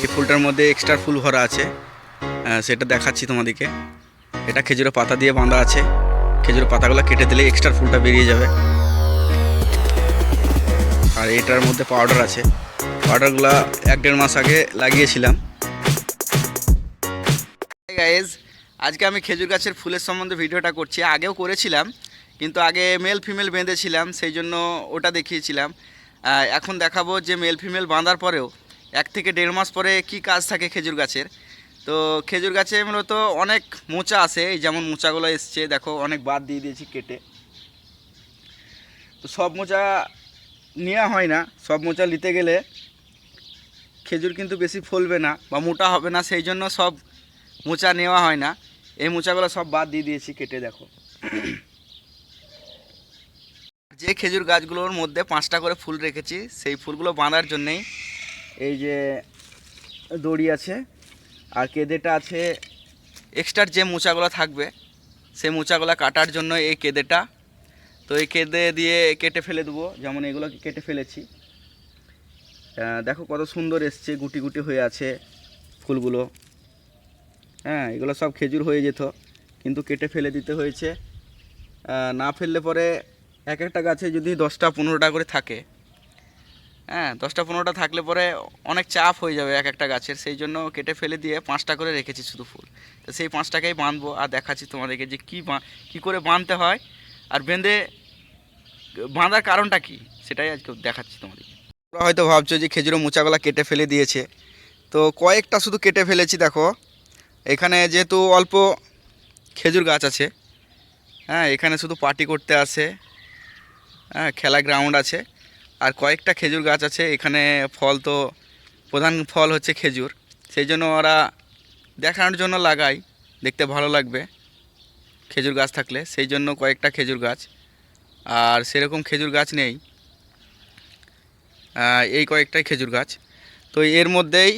এই ফুলটার মধ্যে এক্সট্রা ফুল ভরা আছে। সেটা দেখাচ্ছি তোমাদেরকে। এটা খেজুরের পাতা দিয়ে বাঁধা আছে। খেজুরের পাতাগুলো কেটে দিলে এক্সট্রা ফুলটা বেরিয়ে যাবে। আর এটার মধ্যে পাউডার আছে। পাউডারগুলো এক দেড় মাস আগে লাগিয়েছিলাম। গাইজ আজকে আমি খেজুর গাছের ফুলের সম্বন্ধে ভিডিওটা করছি। আগেও করেছিলাম, কিন্তু আগে মেল ফিমেল বেঁধেছিলাম, সেই জন্য ওটা দেখিয়েছিলাম। এখন দেখাবো যে মেল ফিমেল বাঁধার পরেও এক থেকে দেড় মাস পরে কি কাজ থাকে খেজুর গাছের। তো খেজুর গাছে মূলত অনেক মোচা এই যেমন মোচাগুলো এসছে, দেখো অনেক বাদ দিয়ে দিয়েছি কেটে। তো সব মোচা নেওয়া হয় না, সব মোচা নিতে গেলে খেজুর কিন্তু বেশি ফলবে না বা মোটা হবে না, সেই জন্য সব মোচা নেওয়া হয় না। এই মোচাগুলো সব বাদ দিয়ে দিয়েছি কেটে, দেখো। যে খেজুর গাছগুলোর মধ্যে পাঁচটা করে ফুল রেখেছি, সেই ফুলগুলো বাঁধার জন্যেই এই যে দড়ি আছে আর কেদেটা আছে। এক্সট্রার যে মোচাগুলো থাকবে সেই মোচাগুলো কাটার জন্য এই কেদেটা। তো এই কেদে দিয়ে কেটে ফেলে দেবো, যেমন এগুলো কেটে ফেলেছি। দেখো কত সুন্দর এসছে, গুটি গুটি হয়ে আছে ফুলগুলো। হ্যাঁ এগুলো সব খেজুর হয়ে যেত, কিন্তু কেটে ফেলে দিতে হয়েছে। না ফেললে পরে এক একটা গাছে যদি দশটা পনেরোটা করে থাকে হ্যাঁ দশটা পনেরোটা থাকলে পরে অনেক চাপ হয়ে যাবে এক একটা গাছের। সেই জন্য কেটে ফেলে দিয়ে পাঁচটা করে রেখেছি শুধু ফুল। তো সেই পাঁচটাকেই বাঁধবো আর দেখাচ্ছি তোমাদেরকে যে কী কী করে বাঁধতে হয় আর বেঁধে বাঁধার কারণটা কি, সেটাই আজকে দেখাচ্ছি তোমাদেরকে তোমরা হয়তো ভাবছ যে খেজুরের মোচাগুলা কেটে ফেলে দিয়েছে। তো কয়েকটা শুধু কেটে ফেলেছি, দেখো। এখানে যেহেতু অল্প খেজুর গাছ আছে হ্যাঁ এখানে শুধু পার্টি করতে আসে হ্যাঁ খেলা গ্রাউন্ড আছে। আর কয়েকটা খেজুর গাছ আছে, এখানে ফল তো প্রধান ফল হচ্ছে খেজুর। সেই জন্য ওরা দেখানোর জন্য লাগাই দেখতে ভালো লাগবে খেজুর গাছ থাকলে। সেই জন্য কয়েকটা খেজুর গাছ। আর সেরকম খেজুর গাছ নেই। এই কয়েকটাই খেজুর গাছ। তো এর মধ্যেই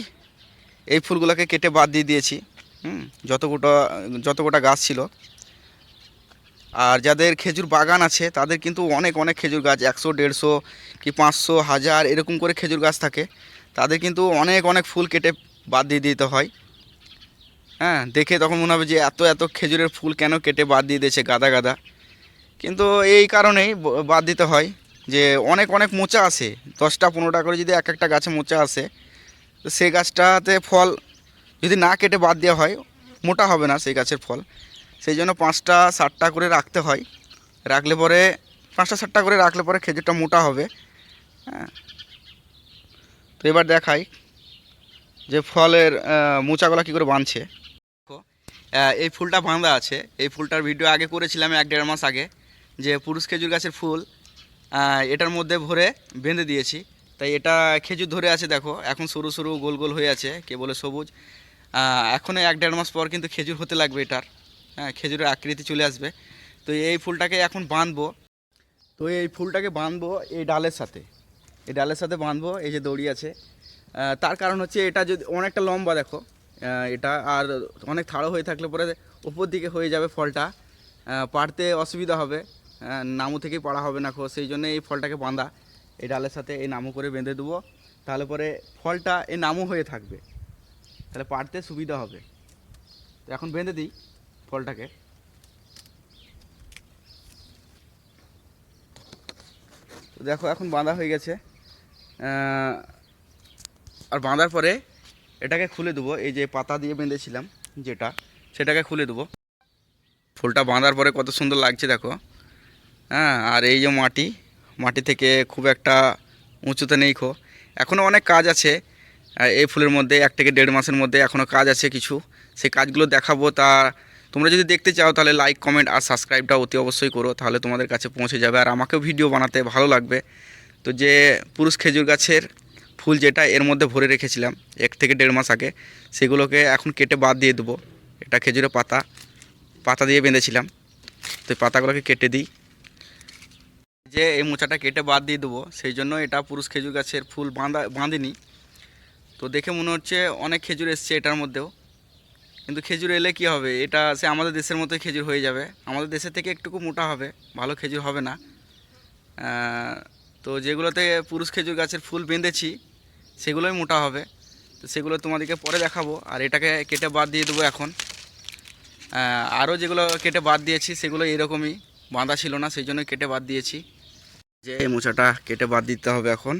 এই ফুলগুলোকে কেটে বাদ দিয়ে দিয়েছি। হুম যত গোটা যত গাছ ছিল। আর যাদের খেজুর বাগান আছে, তাদের কিন্তু অনেক অনেক খেজুর গাছ, একশো, দেড়শো কি পাঁচশো, হাজার, এরকম করে খেজুর গাছ থাকে। তাদের কিন্তু অনেক অনেক ফুল কেটে বাদ দিয়ে দিতে হয়। হ্যাঁ দেখে তখন মনে হবে যে এত এত খেজুরের ফুল কেন কেটে বাদ দিয়ে দিয়েছে গাদা গাদা। কিন্তু এই কারণেই বাদ দিতে হয় যে অনেক অনেক মোচা আসে দশটা, পনেরোটা করে যদি এক একটা গাছে মোচা আসে, তো সেই গাছটাতে ফল যদি না কেটে বাদ দেওয়া হয়, মোটা হবে না সেই গাছের ফল। সেই জন্য পাঁচটা ষাটটা করে রাখতে হয়। রাখলে পরে, পাঁচটা ষাটটা করে রাখলে পরে খেজুরটা মোটা হবে। হ্যাঁ। তো এবার দেখাই যে ফলের মোচাগুলা কী করে বাঁধছে এই ফুলটা বাঁধা আছে। এই ফুলটার ভিডিও আগে করেছিলাম এক দেড় মাস আগে, যে পুরুষ খেজুর গাছের ফুল এটার মধ্যে ভরে বেঁধে দিয়েছি। তাই এটা খেজুর ধরে আছে, দেখো। এখন সরু সরু, গোল গোল হয়ে আছে, কে বলে সবুজ। এখন এক দেড় মাস পর কিন্তু খেজুর হতে লাগবে এটার। হ্যাঁ খেজুরের আকৃতি চলে আসবে। তো এই ফুলটাকে এখন বাঁধবো তো এই ফুলটাকে বাঁধবো এই ডালের সাথে। এই ডালের সাথে বাঁধবো এই যে দড়ি আছে। তার কারণ হচ্ছে এটা যদি অনেকটা লম্বা, দেখো। এটা আর অনেক থাড়ো হয়ে থাকলে পরে ওপর দিকে হয়ে যাবে ফলটা। পাড়তে অসুবিধা হবে। নামু থেকেই পাড়া হবে না খো সেই জন্য এই ফলটাকে বাঁধা। এই ডালের সাথে এই নামু করে বেঁধে দেবো। তাহলে পরে ফলটা এই নামু হয়ে থাকবে। তাহলে পাড়তে সুবিধা হবে। তো এখন বেঁধে দিই। ফলটাকে। তো দেখো, এখন বাঁধা হয়ে গেছে। আর বাঁধার পরে এটাকে খুলে দেবো। এই যে পাতা দিয়ে বেঁধেছিলাম যেটা, সেটাকে খুলে দেবো। ফুলটা বাঁধার পরে কত সুন্দর লাগছে দেখো। হ্যাঁ আর এই যে মাটি মাটি থেকে খুব একটা উঁচুতে নেই খো। এখনও অনেক কাজ আছে। এই ফুলের মধ্যে, এক থেকে দেড় মাসের মধ্যে এখনও কাজ আছে কিছু। সেই কাজগুলো দেখাবো তা তোমরা যদি দেখতে চাও তাহলে লাইক কমেন্ট আর সাবস্ক্রাইবটা অতি অবশ্যই করো, তাহলে তোমাদের কাছে পৌঁছে যাবে। আর আমাকেও ভিডিও বানাতে ভালো লাগবে। তো যে পুরুষ খেজুর গাছের ফুল যেটা এর মধ্যে ভরে রেখেছিলাম এক থেকে দেড় মাস আগে, সেগুলোকে এখন কেটে বাদ দিয়ে দেবো। এটা খেজুরের পাতা পাতা দিয়ে বেঁধেছিলাম। তো পাতাগুলোকে কেটে দিই। যে এই মোচাটা কেটে বাদ দিয়ে দেবো, সেই জন্য এটা পুরুষ খেজুর গাছের ফুল বাঁধা, বাঁধিনি। তো দেখে মনে হচ্ছে অনেক খেজুর এসছে এটার মধ্যেও। কিন্তু খেজুর এলে কি হবে? এটা সে আমাদের দেশের মতোই খেজুর হয়ে যাবে। আমাদের দেশের থেকে একটুকু মোটা হবে, ভালো খেজুর হবে না। তো যেগুলোতে পুরুষ খেজুর গাছের ফুল বেঁধেছি, সেগুলোই মোটা হবে। তো সেগুলো তোমাদেরকে পরে দেখাবো, আর এটাকে কেটে বাদ দিয়ে দেবো এখন। আরও যেগুলো কেটে বাদ দিয়েছি, সেগুলো এরকমই, বাঁধা ছিল না, সেই জন্য কেটে বাদ দিয়েছি। যে এই মোচাটা কেটে বাদ দিতে হবে এখন,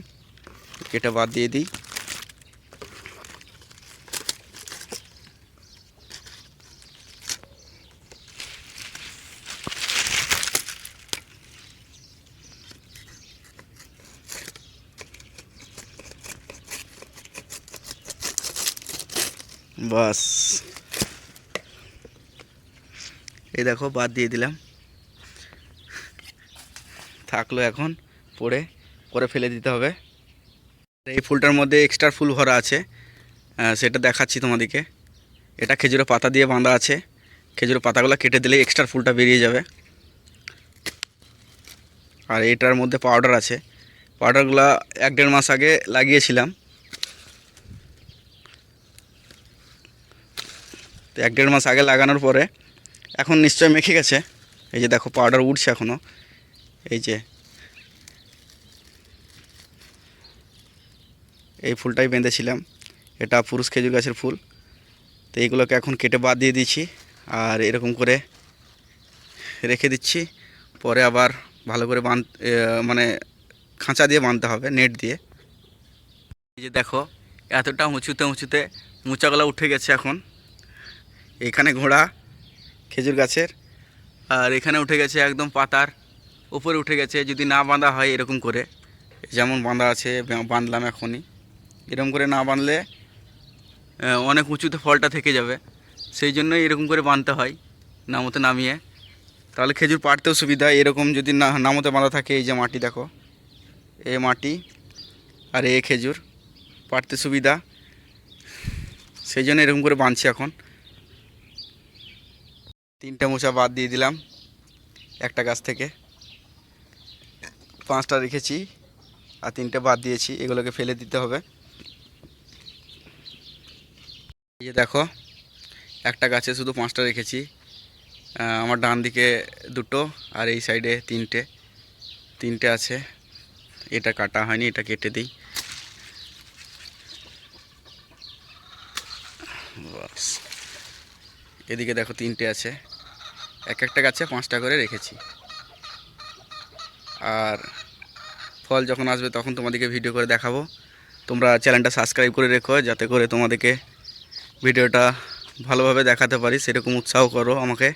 কেটে বাদ দিয়ে দিই। বাস। এই দেখো, বাদ দিয়ে দিলাম। থাকল এখন, পড়ে পরে ফেলে দিতে হবে। এই ফুলটার মধ্যে এক্সট্রা ফুল ভরা আছে। সেটা দেখাচ্ছি তোমাদেরকে। এটা খেজুরের পাতা দিয়ে বাঁধা আছে। খেজুরের পাতাগুলো কেটে দিলে এক্সট্রা ফুলটা বেরিয়ে যাবে। আর এটার মধ্যে পাউডার আছে। পাউডারগুলো এক দেড় মাস আগে লাগিয়েছিলাম। তো এক দেড় মাস আগে লাগানোর পরে এখন নিশ্চয় মেখে গেছে। এই যে দেখো পাউডার উঠছে এখনও এই যে এই ফুলটাই বেঁধেছিলাম। এটা পুরুষ খেজুর গাছের ফুল। তো এইগুলোকে এখন কেটে বাদ দিয়ে দিচ্ছি আর এরকম করে রেখে দিচ্ছি। পরে আবার ভালো করে এ, মানে খাঁচা দিয়ে বাঁধতে হবে নেট দিয়ে। এই যে দেখো এতটা উঁচুতে উঁচুতে মোচাগুলো উঠে গেছে এখন। এখানে ঘোড়া, খেজুর গাছের, আর এখানে উঠে গেছে একদম পাতার, উপরে উঠে গেছে যদি না বাঁধা হয় এরকম করে। যেমন বাঁধা আছে বাঁধলাম এখনই। এরকম করে না বাঁধলে অনেক উঁচুতে ফলটা থেকে যাবে। সেই জন্যই এরকম করে বাঁধতে হয় নামতে নামিয়ে। তাহলে খেজুর পাড়তেও সুবিধা, এরকম যদি না নামতে বাঁধা থাকে এই যে মাটি, দেখো। এ মাটি আর এ খেজুর, পাড়তে সুবিধা। সেই জন্য এরকম করে বাঁধছি এখন। তিনটে মোচা বাদ দিয়ে দিলাম একটা গাছ থেকে। পাঁচটা রেখেছি আর তিনটে বাদ দিয়েছি, এগুলোকে ফেলে দিতে হবে। এই যে দেখো, একটা গাছে শুধু পাঁচটা রেখেছি। আমার ডান দিকে দুটো আর এই সাইডে তিনটে। তিনটে আছে, এটা কাটা হয়নি, এটা কেটে দিই বাস এদিকে দেখো তিনটে আছে। এক একটা গাছে পাঁচটা করে রেখেছি। আর ফল যখন আসবে তখন তোমাদেরকে ভিডিও করে দেখাবো। তোমরা চ্যানেলটা সাবস্ক্রাইব করে রেখো, যাতে করে তোমাদেরকে ভিডিওটা ভালোভাবে দেখাতে পারি, সেরকম উৎসাহ করো আমাকে।